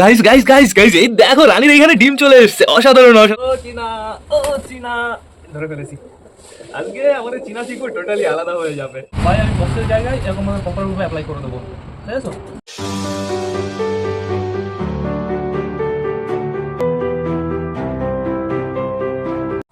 Guys guys guys guys এই দেখো রানীর এখানে ডিম চলে এসেছে। অসাধারণ অসাধারণ। চীনা, ও চীনা। ধরে ফেলেছি। আজকে আমাদের চীনা চিকু টোটালি আলাদা হয়ে যাবে। ভাই, আমি বসের জায়গায় এরকম প্রপার রূপে অ্যাপ্লাই করে দেবো। ঠিক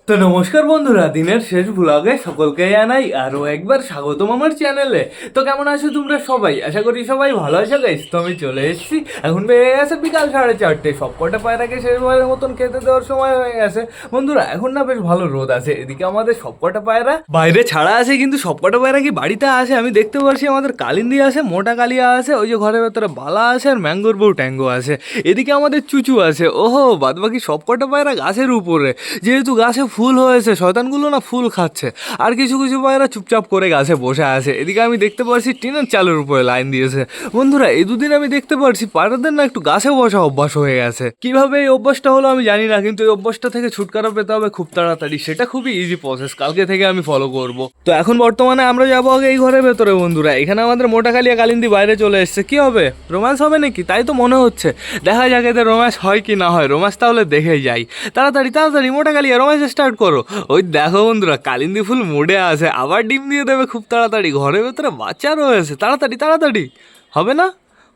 তো নমস্কার বন্ধুরা, দিনের শেষ ভ্লগে সকলকে জানাই আরও একবার স্বাগতম আমার চ্যানেলে তো কেমন আছো তোমরা সবাই? আশা করি সবাই ভালো আছো গাইস তো আমি চলে এসেছি। এখন বেড়ে গেছে বিকাল সাড়ে চারটে। সব কটা পায়রাকে শেষবারের মতন খেতে দেওয়ার সময় হয়ে গেছে। বন্ধুরা, এখন না বেশ ভালো রোদ আছে। এদিকে আমাদের সব কটা পায়রা বাইরে ছাড়া আছে, কিন্তু সব কটা পায়রা কি বাড়িতে আছে? আমি দেখতে পাচ্ছি আমাদের কালিন্দি আছে, মোটা কালিয়া আছে, ওই যে ঘরের ভেতরে বালা আছে, আর ম্যাঙ্গোর বউ ট্যাঙ্গো আছে। এদিকে আমাদের চুচু আছে। ওহো বাদ বাকি সব কটা পায়রা গাছের উপরে। যেহেতু গাছে ফুল হয়েছে, শয়তানগুলো না ফুল খাচ্ছে। আর কিছু কিছু পায়রা চুপচাপ করে গাছে বসে আছে। এদিকে আমি দেখতে পারছি টিনের চালের উপরে লাইন দিয়েছে। বন্ধুরা, এই দুদিন আমি দেখতে পারছি পায়রাদের না একটু গাছে বসা অভ্যাস হয়ে গেছে। কীভাবে এই অভ্যাসটা হলো আমি জানি না, কিন্তু এই অভ্যাসটা থেকে ছুটকারা পেতে হবে খুব তাড়াতাড়ি। সেটা খুবই ইজি প্রসেস কালকে থেকে আমি ফলো করব। তো এখন বর্তমানে আমরা যাব আগে এই ঘরের ভেতরে, বন্ধুরা। এখানে আমাদের মোটা কালিয়া কালিন্দি বাইরে চলে এসছে। কি হবে? রোম্যান্স হবে নাকি? তাই তো মনে হচ্ছে। দেখা যাক এদের রোম্যান্স হয় কি না হয়। রোম্যান্স তাহলে দেখেই যাই। তাড়াতাড়ি তাড়াতাড়ি মোটা কালিয়া রোম্যান্স স্টার্ট করো। ওই দেখো বন্ধুরা, কালিন্দি ফুল মুডে আছে, আবার ডিম দিয়ে দেবে খুব তাড়াতাড়ি। ঘরের ভেতরে বাচ্চা রয়েছে, তাড়াতাড়ি তাড়াতাড়ি। হবে না?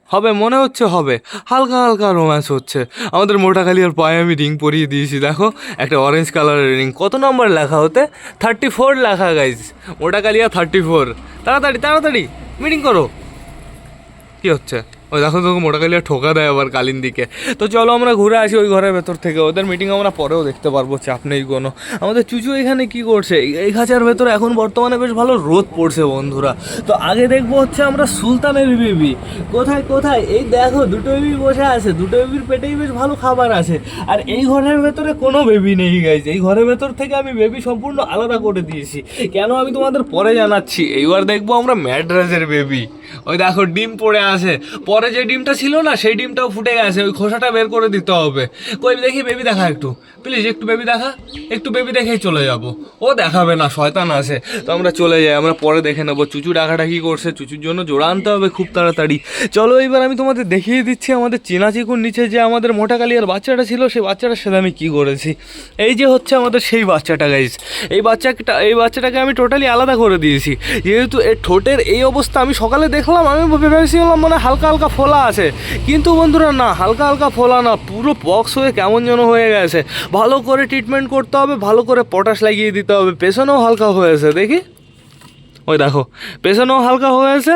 হবে, মনে হচ্ছে হবে। হালকা হালকা রোম্যান্স হচ্ছে। আমাদের মোটা আর পায়ে আমি রিং পরিয়ে দিয়েছি, দেখো। একটা অরেঞ্জ কালারের রিং কত নম্বর লেখা হতে? থার্টি ফোর লেখা গাইজ কালিয়া থার্টি ফোর তাড়াতাড়ি তাড়াতাড়ি। মিটিং করো। কী হচ্ছে? ওই দেখো তোকে মোটা কালিয়া ঠোকা দেয় আবার কালিন দিকে। তো চলো আমরা ঘুরে আসি ওই ঘরের ভেতর থেকে। ওদের মিটিং আমরা পরেও দেখতে পারব, চাপ নেই কোনো। আমাদের চুচু এখানে কি করছে? এই খাঁচার ভেতরে এখন বর্তমানে বেশ ভালো রোদ পড়ছে বন্ধুরা। তো আগে দেখব হচ্ছে আমরা সুলতানের বেবি। কোথায় কোথায়? এই দেখো, দুটো বেবি বসে আছে। দুটো বেবির পেটেই বেশ ভালো খাবার আছে। আর এই ঘরের ভেতরে কোনো বেবি নেই গাইজ এই ঘরের ভেতর থেকে আমি বেবি সম্পূর্ণ আলাদা করে দিয়েছি। কেন আমি তোমাদের পরে জানাচ্ছি? এইবার দেখব আমরা ম্যাড্রাসের বেবি ওই দেখো, ডিম পড়ে আছে। পরে যে ডিমটা ছিল না, সেই ডিমটাও ফুটে গেছে, ওই খোসাটা বের করে দিতে হবে। কই, দেখি বেবি দেখা একটু। প্লিজ একটু বেবি দেখা। একটু বেবি দেখেই চলে যাব। ও দেখাবে না, শয়তান আছে। তো আমরা চলে যাই, আমরা পরে দেখে নেব। চুচু ডাকাটা কি করছে? চুচুর জন্য জোড়া আনতে হবে খুব তাড়াতাড়ি। চলো এবার আমি তোমাদের দেখিয়ে দিচ্ছি আমাদের চেনা চিকুর নিচে যে আমাদের মোটা কালিয়ার বাচ্চাটা ছিল, সেই বাচ্চাটার সাথে আমি কি করেছি। এই যে হচ্ছে আমাদের সেই বাচ্চাটা গাইজ এই বাচ্চাটা, এই বাচ্চাটাকে আমি টোটালি আলাদা করে দিয়েছি। যেহেতু এর ঠোঁটের এই অবস্থা আমি সকালে দেখলাম, আমি ভেবেছিলাম মানে হালকা হালকা ফোলা আছে। কিন্তু বন্ধুরা, না, হালকা হালকা ফোলা না, পুরো বক্স হয়ে কেমন যেন হয়ে গেছে। ভালো করে ট্রিটমেন্ট করতে হবে, ভালো করে পটাশ লাগিয়ে দিতে হবে, পেছনেও হালকা হয়েছে, দেখি। ওই দেখো, পেছনেও হালকা হয়েছে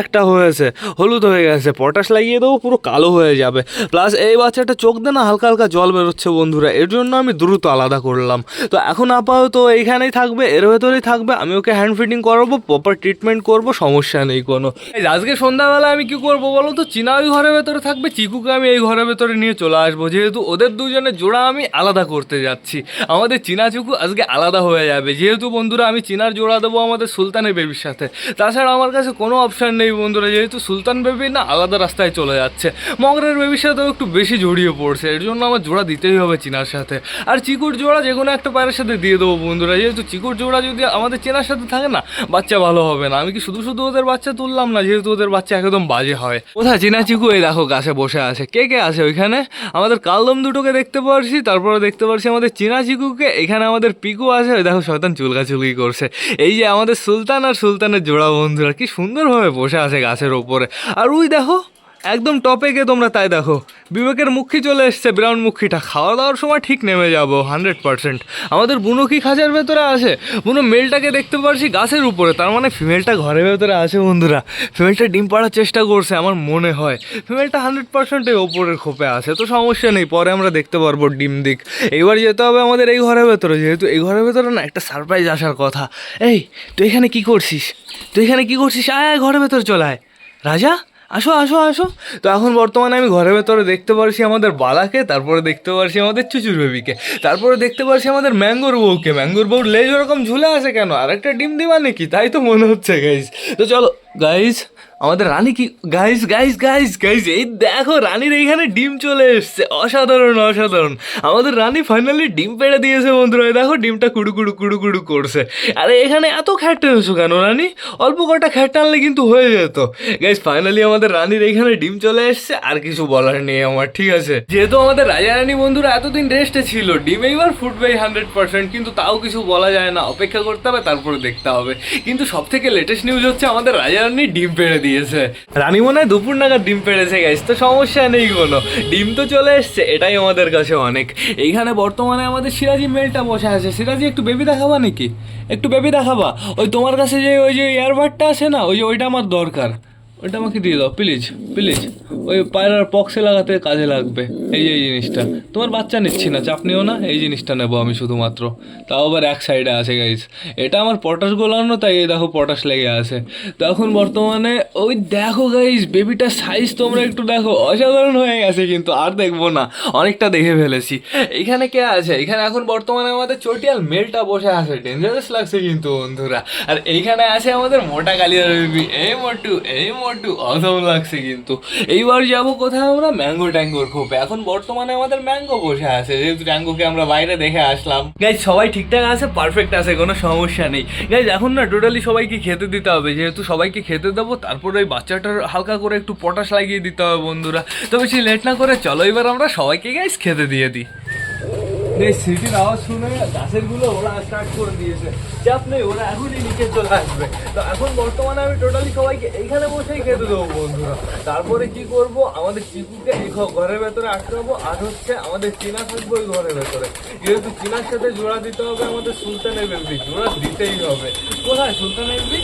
একটা হয়েছে হলুদ হয়ে গেছে, পটাশ লাগিয়ে দেবো, পুরো কালো হয়ে যাবে। প্লাস এই বাচ্চাটা চোখ দিয়ে না হালকা হালকা জল বেরোচ্ছে বন্ধুরা, এর জন্য আমি দ্রুত আলাদা করলাম। তো এখন আপাতত এইখানেই থাকবে, এর ভেতরেই থাকবে, আমি ওকে হ্যান্ড ফিটিং করাবো প্রপার ট্রিটমেন্ট করব, সমস্যা নেই কোনো। আজকে সন্ধ্যাবেলা আমি কি করব বলো তো, চীনা ওই ঘরের ভেতরে থাকবে, চিকুকে আমি এই ঘরের ভেতরে নিয়ে চলে আসব। যেহেতু ওদের দুজনের জোড়া আমি আলাদা করতে যাচ্ছি। আমাদের চীনা চিকু আজকে আলাদা হয়ে যাবে। যেহেতু বন্ধুরা আমি চীনার জোড়া দেবো আমাদের সুলতানের বেবির সাথে। তাছাড়া আমার কাছে কোনো অপশান নেই বন্ধুরা, যেহেতু সুলতান বেবি না, আলাদা রাস্তায় চলে যাচ্ছে। মগরের বেবির সাথেও একটু বেশি জড়িয়ে পড়ছে, এর জন্য আমার জোড়া দিতেই হবে চীনার সাথে। আর চিকুর জোড়া যে কোনো একটা পায়ের সাথে দিয়ে দেবো বন্ধুরা, যেহেতু চিকুর জোড়া যদি আমাদের চেনার সাথে থাকে না, বাচ্চা ভালো হবে না। আমি কি শুধু শুধু ওদের বাচ্চা তুললাম না, যেহেতু ওদের বাচ্চা একদম বাজে হয়। কোথায় চীনা চিকু? এই দেখো, গাছে বসে আছে। কে কে আছে ওইখানে? আমাদের কালদম দুটোকে দেখতে পারছি, তারপরে দেখতে পারছি আমাদের চীনা চিকুকে, এখানে আমাদের পিকু আছে। ওই দেখো, শয়তান চুলকাচুলকি করছে। এই যে আমাদের সুলতান আর সুলতানের জোড়া বন্ধুরা কি সুন্দরভাবে বসে আছে গাছের ওপরে। আর ওই দেখো একদম টপে গে তোমরা তাই দেখো। বিবেকের মুখী চলে এসছে ব্রাউন মুখীটা। খাওয়া দাওয়ার সময় ঠিক নেমে যাব হান্ড্রেড পার্সেন্ট আমাদের বুনো কি খাঁচার ভেতরে আছে? বুনো মেলটাকে দেখতে পারছি গাছের উপরে। তার মানে ফিমেলটা ঘরের ভেতরে আছে, বন্ধুরা। ফিমেলটা ডিম পাড়ার চেষ্টা করছে, আমার মনে হয়। ফিমেলটা হান্ড্রেড পার্সেন্টের ওপরের খোপে আছে, তো সমস্যা নেই, পরে আমরা দেখতে পারব ডিম দিক। এইবার যেতে হবে আমাদের এই ঘরের ভেতরে, যেহেতু এই ঘরের ভেতরে না একটা সারপ্রাইজ আসার কথা। এই, তুই এখানে কি করছিস? তুই এখানে কি করছিস? আয়, ঘরের ভেতরে চলে আয়। রাজা? আসো আসো আসো। তো এখন বর্তমানে আমি ঘরের ভেতরে দেখতে পারছি আমাদের বালাকে, তারপরে দেখতে পারছি আমাদের চুচুর বেবিকে, তারপরে দেখতে পারছি আমাদের ম্যাঙ্গোর বউকে। ম্যাঙ্গোর বউর লেজ ওরকম ঝুলে আছে কেন? আর একটা ডিম দিবা নাকি? তাই তো মনে হচ্ছে গাইজ তো চলো গাইজ আমাদের রানী কি গাইজ গাইজ গাইজ গাইজ এই দেখো রানীর এইখানে ডিম চলে এসছে। অসাধারণ অসাধারণ। আমাদের রানী ফাইনালি ডিম পেড়ে দিয়েছে বন্ধুরা। দেখো ডিমটা কুড়ু কুড়ু কুড়ু কুড়ু করছে। আরে এখানে এত খ্যাট টেনেছো কেন রানী? অল্প কটা খ্যাট টানলে কিন্তু হয়ে যেত। গাইজ ফাইনালি আমাদের রানীর এইখানে ডিম চলে এসছে। আর কিছু বলার নেই আমার, ঠিক আছে? যেহেতু আমাদের রাজা রানী বন্ধুরা এতদিন রেস্টে ছিল, ডিম এইবার ফুটবে হান্ড্রেড পার্সেন্ট কিন্তু তাও কিছু বলা যায় না। অপেক্ষা করতে হবে, তারপরে দেখতে হবে। কিন্তু সব থেকে লেটেস্ট নিউজ হচ্ছে আমাদের রাজা রানী ডিম পেড়ে দিয়েছে। রানী মনে হয় দুপুর নাগাদ ডিম পেড়েছে গাইস তো সমস্যা নেই কোনো। ডিম তো চলে এসছে, এটাই আমাদের কাছে অনেক। এইখানে বর্তমানে আমাদের সিরাজি মেলটা বসে আছে। সিরাজি একটু বেবি দেখাবা নাকি? একটু বেবি দেখাবা? ওই তোমার কাছে যে ওই যে এয়ারবাডটা আছে না, ওই যে ওইটা আমার দরকার। ওইটা আমাকে দিয়ে দাও প্লিজ প্লিজ ওই পায়রার পক্সে লাগাতে কাজে লাগবে, এই যে এই জিনিসটা। তোমার বাচ্চা নিচ্ছি না, চাপ নিও না, এই জিনিসটা নেব আমি শুধুমাত্র। তাও আবার এক সাইডে আছে গাইজ এটা আমার পটাশ গোলানো, তাই এই দেখো পটাশ লেগে আছে। তো এখন বর্তমানে, ওই দেখো গাইজ বেবিটার সাইজ তোমরা একটু দেখো, অসাধারণ হয়ে গেছে কিন্তু, আর দেখব না। অনেকটা দেখে ফেলেছি। এইখানে কে আছে? এখানে এখন বর্তমানে আমাদের চটিয়াল মেলটা বসে আছে ডেঞ্জারাস লাগছে কিন্তু, বন্ধুরা। আর এইখানে আছে আমাদের মোটা কালিয়া বেবি এই মোটু এই মোটু। অসম লাগছে কিন্তু। এইবার যাব কোথায় আমরা? ম্যাঙ্গো ট্যাঙ্গোর খোপে। এখন বর্তমানে আমাদের ম্যাঙ্গো বসে আছে। যেহেতু ট্যাঙ্গোকে আমরা বাইরে দেখে আসলাম। গাইজ সবাই ঠিকঠাক আছে? পারফেক্ট আছে, কোনো সমস্যা নেই। গাইজ এখন না টোটালি সবাইকে খেতে দিতে হবে। যেহেতু সবাইকে খেতে দেবো, তারপরে ওই বাচ্চাটার হালকা করে একটু পটাশ লাগিয়ে দিতে হবে বন্ধুরা। তো বেশি লেট না করে চলো এবার আমরা সবাইকে গাইজ খেতে দিয়ে দিই। সিটির আওয়াজ শুনে গাছেরগুলো ওরা স্টার্ট করে দিয়েছে। চাপ নেই, ওরা এখনই নিচে চলে আসবে। তো এখন বর্তমানে আমি টোটালি সবাইকে এইখানে বসেই খেতে দেবো, বন্ধুরা। তারপরে কি করব? আমাদের চিকুকে ঘরের ভেতরে আটকাবো, আর হচ্ছে আমাদের চীনা থাকব ওই ঘরের ভেতরে। যেহেতু চীনার সাথে জোড়া দিতে হবে আমাদের সুলতানের বেবি জোড়া দিতেই হবে। কোথায় সুলতানের বেবি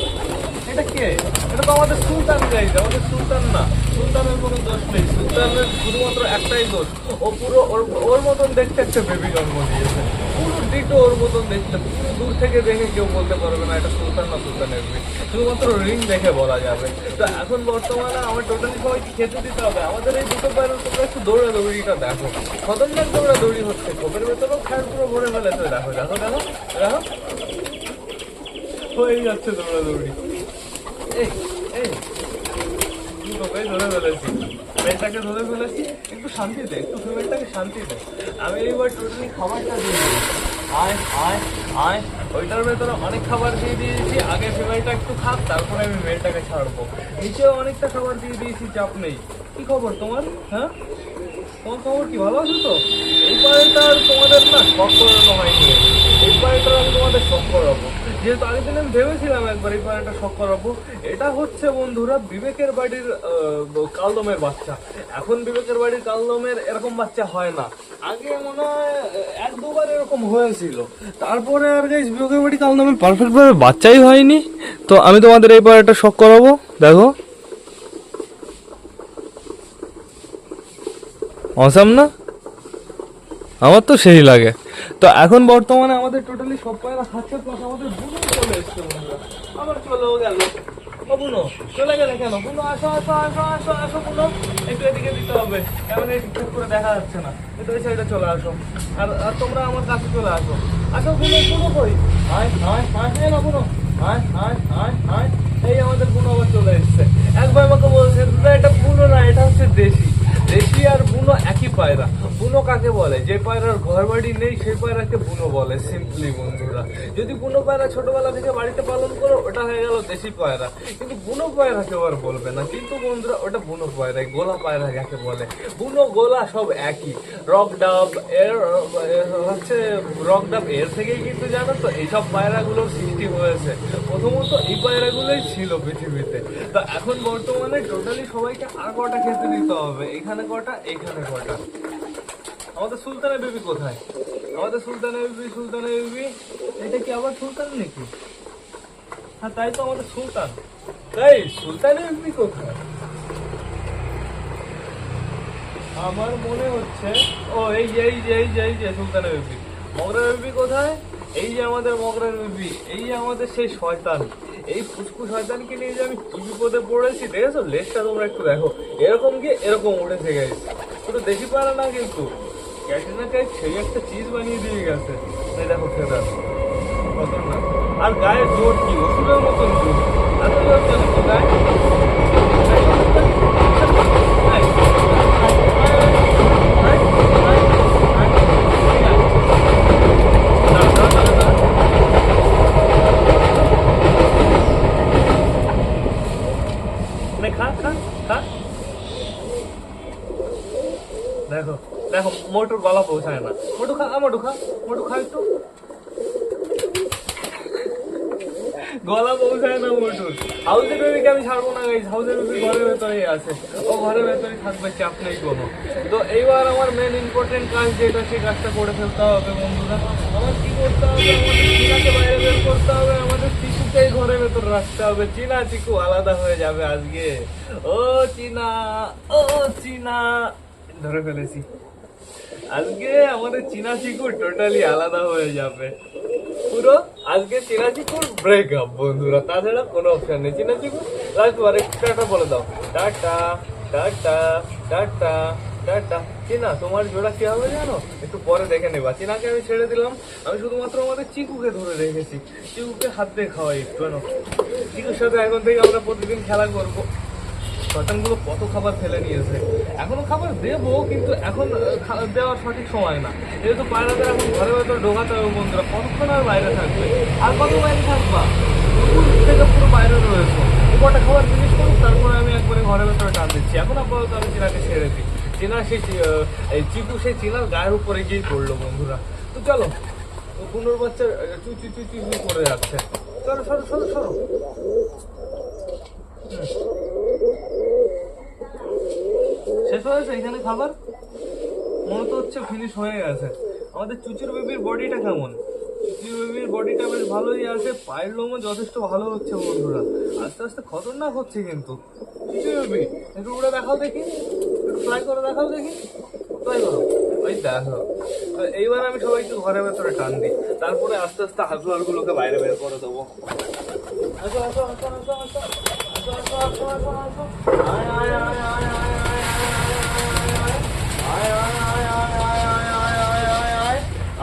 কে? এটা তো আমাদের সুলতান গাইজ আমাদের সুলতান না। সুলতানের কোনো দোষ নেই। সুলতানের শুধুমাত্র একটাই দোষ। ও পুরো ওর মতন দেখতে একটা বেবি জন্ম দিয়েছে। ওর মতন দেখতে পুরো দূর থেকে দেখে কেউ বলতে পারবে না, এটা সুলতান না সুলতানের মেয়ে শুধুমাত্র রিং দেখে বলা যাবে। তো এখন বর্তমানে আমার টোটালি সবাইকে খেতে দিতে হবে। আমাদের এই দুটো একটু দৌড়া দৌড়িটা দেখো। খতরনাক দৌড়া দৌড়ি হচ্ছে। খোপের ভেতরেও খায় পুরো ভরে ফেলেছে। দেখো দেখো দেখো দেখো। হয়ে যাচ্ছে দৌড়া তোকে ধরে ফেলেছি একটু শান্তি দে একটু ফিমেলটাকে শান্তি দে আমি এইবার টোটালি খাবারটা দিয়ে আয় আয় আয় ওইটার ভেতরে অনেক খাবার দিয়ে দিয়েছি আগে ফিমেলটা একটু খাক তারপরে আমি মেয়েটাকে ছাড়বো নিচেও অনেকটা খাবার দিয়ে দিয়েছি চাপ নেই কি খবর তোমার হ্যাঁ তোমার খবর কি ভালো আছো তো এই আর তোমাদের না শখ করানো হয়নি এই পাড়াটা আমি তোমাদের শখ করাবো। যেহেতু আগের দিন আমি ভেবেছিলাম একবার এই পাড়াটা শখ করাবো, এটা হচ্ছে বন্ধুরা বিবেকের বাড়ির কালদমের বাচ্চা। এখন বিবেকের বাড়ির কালদমের এরকম বাচ্চা হয় না। আগে মনে হয় এক দুবার এরকম হয়েছিল। তারপরে আর গাইস বিবেকের বাড়ি কালদমের পারফেক্ট ভাবে বাচ্চাই হয়নি। তো আমি তোমাদের এই পাড়াটা শখ করাবো, দেখো। অসাম না? আমার তো সেই লাগে। তো এখন বর্তমানে আমাদের টোটালি সব পায়রা খাচ্ছে প্লাস আমাদের বুনো চলে এসছে আবার চলেও গেল। বুনো চলে গেলে কেন? বুনো আসো আসো আসো আসো আসো বুনো। একটু এদিকে দিতে হবে। এমন ঠিকঠাক করে দেখা যাচ্ছে না। একটু ওই সাইডে চলে আসো। আর আর তোমরা আমার কাছে চলে আসো। আসো বুনো বুনো কই? আয় আয় হ্যাঁ না বুনো। আয় আয় আয় আয় এই আমাদের বুনো আবার চলে এসছে। একবার আমাকে বলছে "দাদা, এটা বুনো না এটা হচ্ছে দেশি। দেশি আর বুনো একই পায়রা। বুনো কাকে বলে? যে পায়রার ঘর বাড়ি নেই, সেই পায়রাকে বুনো বলে সিম্পলি বন্ধুরা। যদি বুনো পায়রা ছোটবেলা থেকে বাড়িতে পালন করো, ওটা হয়ে গেল দেশি পায়রা। কিন্তু বুনো পায়রা কেউ আর বলবে না। কিন্তু বন্ধুরা, ওটা বুনো পায়রা গোলা পায়রা যাকে বলে। বুনো গোলা সব একই। রক ডাব এর, হচ্ছে রক ডাব এর থেকেই কিন্তু জানো তো, এইসব পায়রাগুলোর সৃষ্টি হয়েছে। প্রথমত এই পায়রাগুলোই ছিল পৃথিবীতে। তো এখন বর্তমানে টোটালি সবাইকে আর কটা খেতে দিতে হবে? এখানে কটা এখানে কটা আমাদের সুলতানের বেবি কোথায়? আমাদের সুলতানের বেবি সুলতানের বেবি এটা কি আবার সুলতান নাকি? হ্যাঁ তাই তো আমাদের সুলতান। তাই সুলতানের বেবি কোথায়? আমার মনে হচ্ছে, ও, এই যে এই যে এই যে এই যে সুলতানের বেবি মগরার বেবি কোথায়? এই যে আমাদের মগরার বেবি এই যে আমাদের সেই শয়তান। এই ফুসকু শয়তানকে নিয়ে যে আমি কি বিপদে পড়েছি, দেখেছ? লেজটা তোমরা একটু দেখো। এরকম গিয়ে এরকম উঠেছে গেছে। শুধু দেখি পারে না কিন্তু। ক্যাটরিনা কাইফ সেই একটা চিজ বানিয়ে দিয়ে গেছে। এই দেখো ফেদার আর গায়ে জোর কি? ওষুধের মতন জোর। আসলে হচ্ছে না, কোথায়? নে, খা খা খা দেখো দেখো মোটর গলা পৌঁছায় না মোটু খা আ, মোটু খা মোটু খা একটু গলা পৌঁছায় না মোটুর হাউসের বেবিকে আমি ছাড়বো না গাইজ হাউসের বেবি ঘরের ভেতরেই আছে। ও ঘরের ভেতরে থাকবে, চাপ নেই কোনো। তো এইবার আমার মেন ইম্পর্টেন্ট কাজ যেটা, সেই কাজটা করে ফেলতে হবে বন্ধুরা। আমার কি করতে হবে? আমাদের বাইরে বের করতে হবে, আমাদের চিকুকেই ঘরের ভেতর রাখতে হবে। চিনা চিকু আলাদা হয়ে যাবে আজকে। ও চিনা ও চিনা। ধরে ফেলেছি। আজকে আমাদের চীনা চিকুর টোটালি আলাদা হয়ে যাবে। পুরো আজকে চীনা চিকুর ব্রেকআপ বন্ধুরা? তাছাড়া কোনো অপশন নেই। চীনা চিকুর লাস্ট বার টাটা বলে দাও। Tata tata tata tata. চীনা, তোমার জোড়া কি হবে জানো? একটু পরে দেখে নেবা। চীনাকে আমি ছেড়ে দিলাম। আমি শুধুমাত্র আমাদের চিকুকে ধরে রেখেছি। চিকুকে হাত দিয়ে খাওয়াই একটু চিকুর সাথে এখন থেকে আমরা প্রতিদিন খেলা করব। শয়তানগুলো কত খাবার ফেলে নিয়েছে। এখনও খাবার দেবো, কিন্তু এখন দেওয়ার সঠিক সময় না। যেহেতু পায়রাদের এখন ঘরে ভেতর ঢোকাতে হবে বন্ধুরা। কতক্ষণ আর বাইরে থাকবে? আর কত বাইরে থাকবা? থেকে পুরো বাইরে রয়েছে। কটা খাবার জিনিস করুক, তারপরে আমি একবারে ঘরের ভেতরে টান দিচ্ছি। এখন আপাতত আমি চিনাকে ছেড়ে দিই। চিনা সেই চিকু, সেই চিনার গায়ের উপরে গিয়েই পড়ল বন্ধুরা। তো চলো পুনর বাচ্চা চু চু চু চু করে যাচ্ছে। চলো, সরো সরো সরো। শেষ হয়েছে এখানে খাবার? মনে তো হচ্ছে ফিনিশ হয়ে গেছে। আমাদের চুচুর বেবির বডিটা কেমন? চুচুর বেবির বডিটা বেশ ভালোই আছে, পায়ের লোমও যথেষ্ট ভালো হচ্ছে বন্ধুরা। আস্তে আস্তে খতরনাক হচ্ছে কিন্তু। চুচুর বেবি, একটু উড়ে দেখাও দেখি। একটু করে দেখাও দেখি। ফ্লাই করো। ওই দেখো। এইবার আমি সবাইকে ঘরের ভেতরে টান দিই। তারপরে আস্তে আস্তে হাজু হালগুলোকে বাইরে বের করে দেবো। আসো আসো আসো আসো আসো আসো আসো আসো আসো আসো। আয় আয় আয় আয় আয়।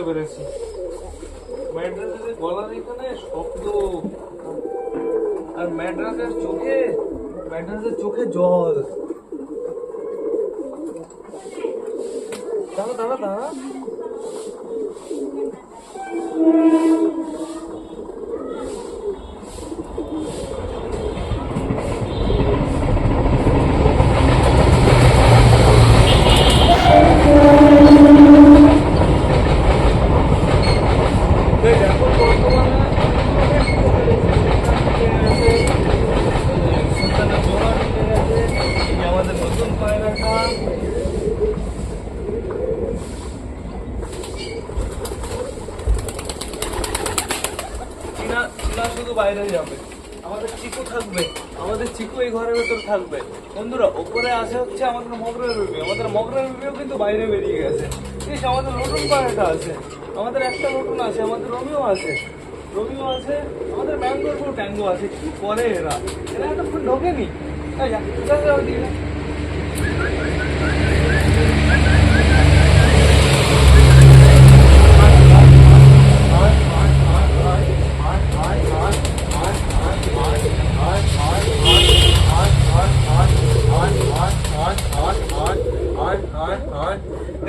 ধরতে পেরেছি। ম্যাড্রাসের গলা এখানে শব্দ। আর ম্যাড্রাসের চোখে ম্যাড্রাসের চোখে জল। দাঁড়া দাঁড়া দাঁড়া এই দেখো বর্তমানে সুলতানের জোড়া ঢুকে গেছে এই যে আমাদের নতুন পায়রাটা চীনা চীনা শুধু বাইরে যাবে আমাদের চিকু থাকবে আমাদের চিকু এই ঘরের ভেতর থাকবে বন্ধুরা ওপরে আসে হচ্ছে আমাদের মগরের রুবি আমাদের মগরের রুবিও কিন্তু বাইরে বেরিয়ে গেছে বেশ আমাদের নতুন পায়রাটা আছে। আমাদের একটা নতুন আছে আমাদের রবিও আছে। রবিও আছে আমাদের ম্যাঙ্গোর ট্যাঙ্গো আছে। কি করে এরা? এরা এতক্ষণ ঢোকেনি। এই যা,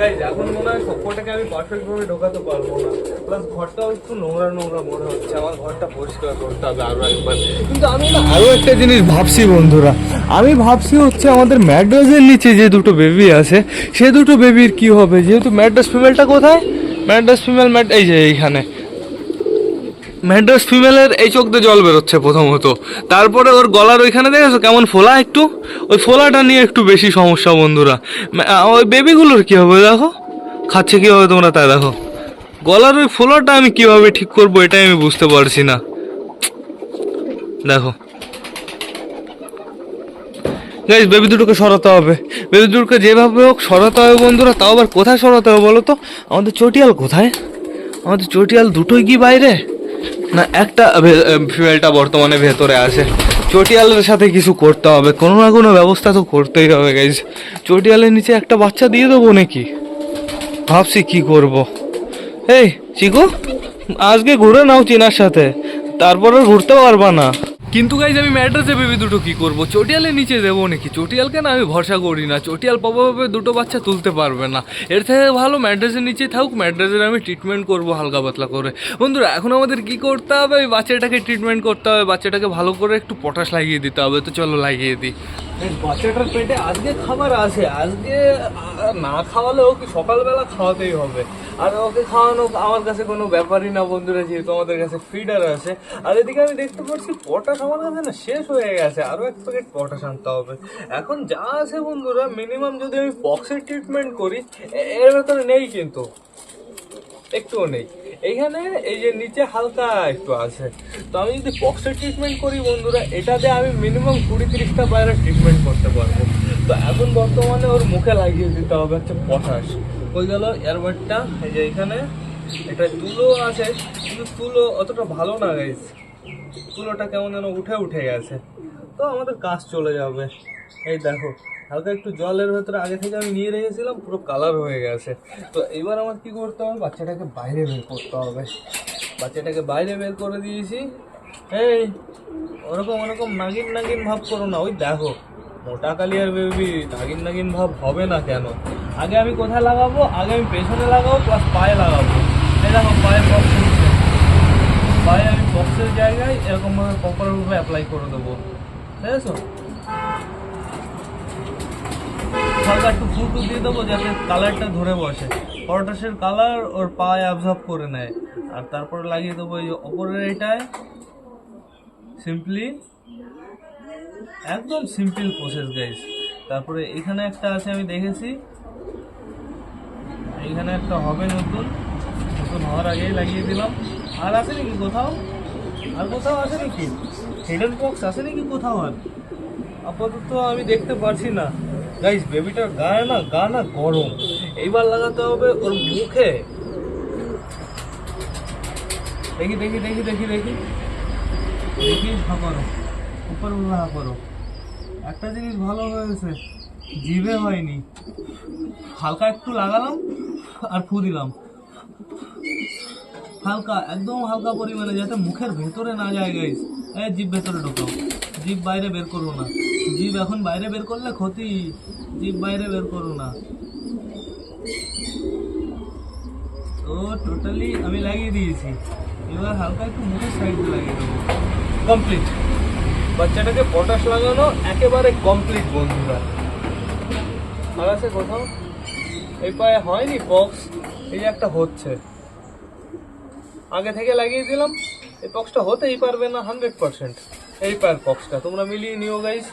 Guys, এখন মনে হয় সবকটাকে আমি পারফেক্ট ভাবে ঢোকাতে পারব না। প্লাস ঘরটাও একটু নোংরা নোংরা মনে হচ্ছে। আমার ঘরটা পরিষ্কার করতে হবে আরও একবার। কিন্তু আমি না আরও একটা জিনিস ভাবছি বন্ধুরা। আমি ভাবছি হচ্ছে আমাদের ম্যাড্রাসের নিচে যে দুটো বেবি আছে সে দুটো বেবির কি হবে? যেহেতু ম্যাড্রাস ফিমেলটা কোথায়? ম্যাড্রাস ফিমেল ম্যাড এই যে এইখানে। ম্যাড্রাস ফিমেলের এই চোখ দিয়ে জল বেরোচ্ছে প্রথমত। তারপরে ওর গলার ওইখানে দেখেছ কেমন ফোলা একটু? ওই ফোলাটা নিয়ে একটু বেশি সমস্যা বন্ধুরা। ওই বেবিগুলোর কী হবে দেখো? খাচ্ছে কীভাবে তোমরা তাই দেখো। গলার ওই ফোলাটা আমি কীভাবে ঠিক করব এটাই আমি বুঝতে পারছি না। দেখো। গাইজ বেবি দুটোকে সরাতে হবে। বেবি দুটোকে যেভাবে হোক সরাতে হবে বন্ধুরা। তাও আবার কোথায় সরাতে হবে বলো তো? আমাদের চটিয়াল কোথায়? আমাদের চটিয়াল দুটোই কি বাইরে? না, একটা ফিমেলটা বর্তমানে ভেতরে আছে। চটিয়ালের সাথে কিছু করতে হবে, কোনো না কোনো ব্যবস্থা তো করতেই হবে গাইজ চটিয়ালের নিচে একটা বাচ্চা দিয়ে দেবো নাকি? ভাবছি কি করব। এই, চিকু, আজকে ঘুরে নাও চিনার সাথে। তারপরে ঘুরতে পারবা না। কিন্তু গাইজ আমি ম্যাড্রেসে বেবি দুটো কি করব? চটিয়ালের নিচে দেবো নাকি? চটিয়ালকে না আমি ভরসা করি না। চটিয়াল পাবা পাবে দুটো বাচ্চা তুলতে পারবে না। এর থেকে ভালো ম্যাড্রেসের নিচে থাকুক ম্যাড্রেসের আমি ট্রিটমেন্ট করব হালকা পাতলা করে। বন্ধুরা, এখন আমাদের কি করতে হবে? ওই বাচ্চাটাকে ট্রিটমেন্ট করতে হবে, বাচ্চাটাকে ভালো করে একটু পটাশ লাগিয়ে দিতে হবে। তো চলো লাগিয়ে দিই। বাচ্চাটার পেটে আজকে খাবার আছে। আজকে না খাওয়ালেও কি সকালবেলা খাওয়াতেই হবে? আর ওকে খাওয়ানো আমার কাছে কোনো ব্যাপারই না বন্ধুরা, যেহেতু আমাদের কাছে ফিডার আছে। আর এদিকে আমি দেখতে পাচ্ছি পটাশ আমার কাছে না শেষ হয়ে গেছে আরও এক প্যাকেট পটাশ আনতে হবে। এখন যা আছে বন্ধুরা মিনিমাম যদি আমি পক্সের ট্রিটমেন্ট করি এর ভেতরে নেই কিন্তু। একটুও নেই। এইখানে এই যে নিচে হালকা একটু আছে। তো আমি যদি বক্সের ট্রিটমেন্ট করি বন্ধুরা এটাতে আমি মিনিমাম কুড়ি তিরিশটা বাইরে ট্রিটমেন্ট করতে পারব। তো এখন বর্তমানে ওর মুখে লাগিয়ে দিতে হবে হচ্ছে পটাশ। ওই গেল? এয়ারবাডটা এই যে এখানে এটা তুলো আছে, কিন্তু তুলো অতটা ভালো না গাইজ তুলোটা কেমন যেন উঠে উঠে গেছে। তো আমাদের কাজ চলে যাবে। এই দেখো, হালকা একটু জলের ভেতরে আগে থেকে আমি নিয়ে রেখেছিলাম, পুরো কালার হয়ে গেছে। তো এবার আমার কি করতে হবে? বাচ্চাটাকে বাইরে বের করতে হবে। বাচ্চাটাকে বাইরে বের করে দিয়েছি। এই, ওরকম ওরকম নাগিন নাগিন ভাব করো না। ওই দেখো, মোটা কালিয়ার বেবি নাগিন নাগিন ভাব হবে না কেন? আগে আমি কোথায় লাগাবো? আগে আমি পেছনে লাগাবো প্লাস পায়ে লাগাবো। দেখো পায়ের বক্স পায়ে আমি বক্সের জায়গায় এরকম ভাবে প্রপারভাবে অ্যাপ্লাই করে দেবো। বুঝেছ? হালকা একটু ফুটু দিয়ে দেবো যাতে কালারটা ধরে বসে। পরোটাসের কালার ওর পায়ে অ্যাবজর্ব করে নেয়। আর তারপরে লাগিয়ে দেবো এই ওপরের এটায় সিম্পলি একদম সিম্পল প্রসেস গাইস তারপরে এখানে একটা আছে, আমি দেখেছি। এইখানে একটা হবে নতুন নতুন হওয়ার আগেই লাগিয়ে দিলাম। আর আছে নাকি কোথাও? আর কোথাও আছে নাকি হিডেন বক্স আছে নাকি কোথাও আর? আপাতত আমি দেখতে পারছি না। গাইস বেবিটার গায়ে না, গা না গরম। এইবার লাগাতে হবে ওর মুখে। দেখি দেখি দেখি দেখি দেখি। দেখি, হা করো। উপর হা করো। একটা জিনিস ভালো হয়েছে, জিভে হয়নি। হালকা একটু লাগালাম। আর ফু দিলাম। হালকা, একদম হালকা পরিমাণে যাতে মুখের ভেতরে না যায় গাইস এই জিভ ভেতরে ঢোকাও। জিভ বাইরে বের করো না। জিভ এখন বাইরে বের করলে ক্ষতি। জিভ বাইরে বের করো না। তো টোটালি আমি লাগিয়ে দিয়েছি। এবার হালকা একটু মুখের সাইডে লাগিয়ে দেবো। কমপ্লিট বাচ্চাটাকে পটাশ লাগানো একেবারে কমপ্লিট বন্ধুরা। আর আছে কোথাও? এই পায়ে হয়নি বক্স এই একটা হচ্ছে। আগে থেকে লাগিয়ে দিলাম, এই পক্সটা হতেই পারবে না হান্ড্রেড পারসেন্ট এই পায়ের বক্সটা তোমরা মিলিয়ে নিও গাইস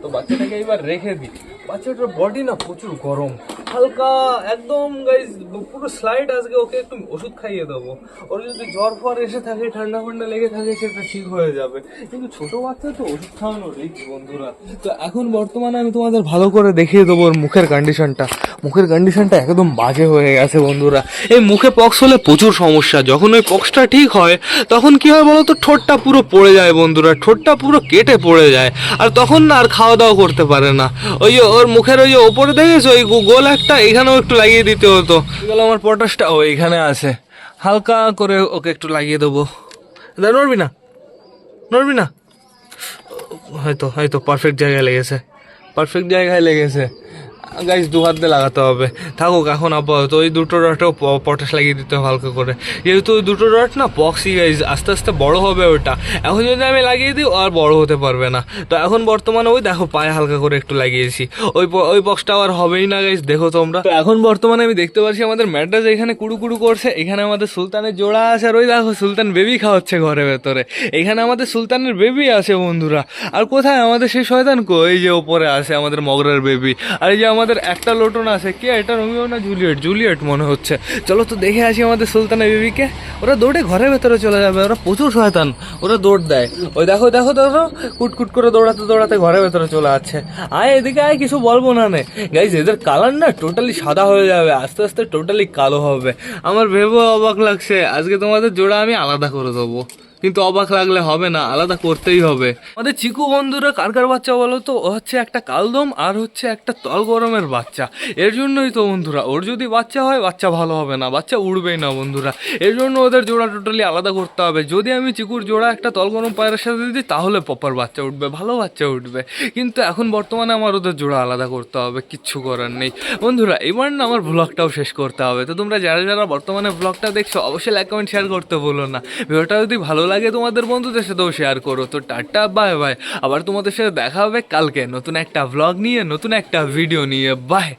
তো বাচ্চাটাকে এইবার রেখে দিই। বাচ্চাটার বডি না প্রচুর গরম। হালকা, একদম গাইস পুরো স্লাইড আজকে ওকে একটু ওষুধ খাইয়ে দেবো। ওর যদি জ্বর ফর এসে থাকে, ঠান্ডা ফান্ডা লেগে থাকে, সেটা ঠিক হয়ে যাবে। কিন্তু ছোট বাচ্চা তো ওষুধ খাওয়ানো রিস্ক বন্ধুরা। তো এখন বর্তমানে আমি তোমাদের ভালো করে দেখিয়ে দেবো ওর মুখের কন্ডিশনটা মুখের কন্ডিশনটা একদম বাজে হয়ে গেছে, বন্ধুরা। এই মুখে পক্স হলে প্রচুর সমস্যা। যখন ওই পক্সটা ঠিক হয়, তখন কি হয় বলো তো ঠোঁটটা পুরো পড়ে যায়, বন্ধুরা। ঠোঁটটা পুরো কেটে পড়ে যায়। আর তখন না আর খাওয়া দাওয়া করতে পারে না। ওই ওর মুখের ওই ওপরে দেখেছ, ওই গোল একটা এখানেও একটু লাগিয়ে দিতে হতো। গেল আমার পটাশটা ও এখানে আছে। হালকা করে ওকে একটু লাগিয়ে দেবো। দা, নড়বি না। নড়বি না। হয়তো হয়তো পারফেক্ট জায়গায় লেগেছে। পারফেক্ট জায়গায় লেগেছে। গাইস দু হাত দিয়ে লাগাতে হবে। থাকুক, এখন আপাতত ওই দুটো রটেও পটাশ লাগিয়ে দিতে হবে হালকা করে। যেহেতু ওই দুটো রট না বক্সই গাইস আস্তে আস্তে বড় হবে ওটা। এখন যদি আমি লাগিয়ে দিই আর বড় হতে পারবে না। তো এখন বর্তমানে ওই দেখো, পায়ে হালকা করে একটু লাগিয়েছি। ওই ওই বক্সটা আর হবেই না গাইস দেখো তোমরা। তো এখন বর্তমানে আমি দেখতে পাচ্ছি আমাদের ম্যাড্রাস এখানে কুড়ু কুড়ু করছে। এখানে আমাদের সুলতানের জোড়া আছে, আর ওই দেখো, সুলতান বেবি খাওয়াচ্ছে ঘরের ভেতরে। এখানে আমাদের সুলতানের বেবি আছে, বন্ধুরা। আর কোথায় আমাদের সেই শয়তান? কো এই যে ওপরে আছে আমাদের মগরার বেবি আর এই যে আমাদের আমাদের একটা লোটন আছে। কে? এটা রোমিও না জুলিয়েট? জুলিয়েট মনে হচ্ছে। চলো তো দেখে আসি আমাদের সুলতানা বিবিকে। ওরা দৌড়ে ঘরের ভেতরে চলে যাবে। ওরা প্রচুর শয়তান। ওরা দৌড় দেয়। ওই দেখো দেখো দেখো। কুটকুট করে দৌড়াতে দৌড়াতে ঘরের ভেতরে চলে যাচ্ছে আয় এদিকে আয়, কিছু বলব না নে। গাইজ এদের কালার না টোটালি সাদা হয়ে যাবে। আস্তে আস্তে টোটালি কালো হবে। আমার ভেবে অবাক লাগছে। আজকে তোমাদের জোড়া আমি আলাদা করে দেবো। কিন্তু অবাক লাগলে হবে না, আলাদা করতেই হবে। আমাদের চিকু বন্ধুরা কার কার বাচ্চা বলো তো? ও হচ্ছে একটা কালদম আর হচ্ছে একটা তল গরমের বাচ্চা। এর জন্যই তো বন্ধুরা, ওর যদি বাচ্চা হয়, বাচ্চা ভালো হবে না, বাচ্চা উড়বেই না বন্ধুরা। এর জন্য ওদের জোড়া টোটালি আলাদা করতে হবে। যদি আমি চিকুর জোড়া একটা তল গরম পায়ের সাথে দিই, তাহলে পপার বাচ্চা উঠবে, ভালো বাচ্চা উঠবে। কিন্তু এখন বর্তমানে আমার ওদের জোড়া আলাদা করতে হবে, কিচ্ছু করার নেই। বন্ধুরা, এবার না আমার ব্লগটাও শেষ করতে হবে। তো তোমরা যারা যারা বর্তমানে ব্লগটা দেখছ, অবশ্যই লাইক কমেন্ট শেয়ার করতে বলো না। ভিডিওটা যদি ভালো লাগে তোমাদের বন্ধুদের সাথেও শেয়ার করো। তো টাটা বাই বাই আবার তোমাদের সাথে দেখা হবে কালকে। নতুন একটা ব্লগ নিয়ে, নতুন একটা ভিডিও নিয়ে। বাই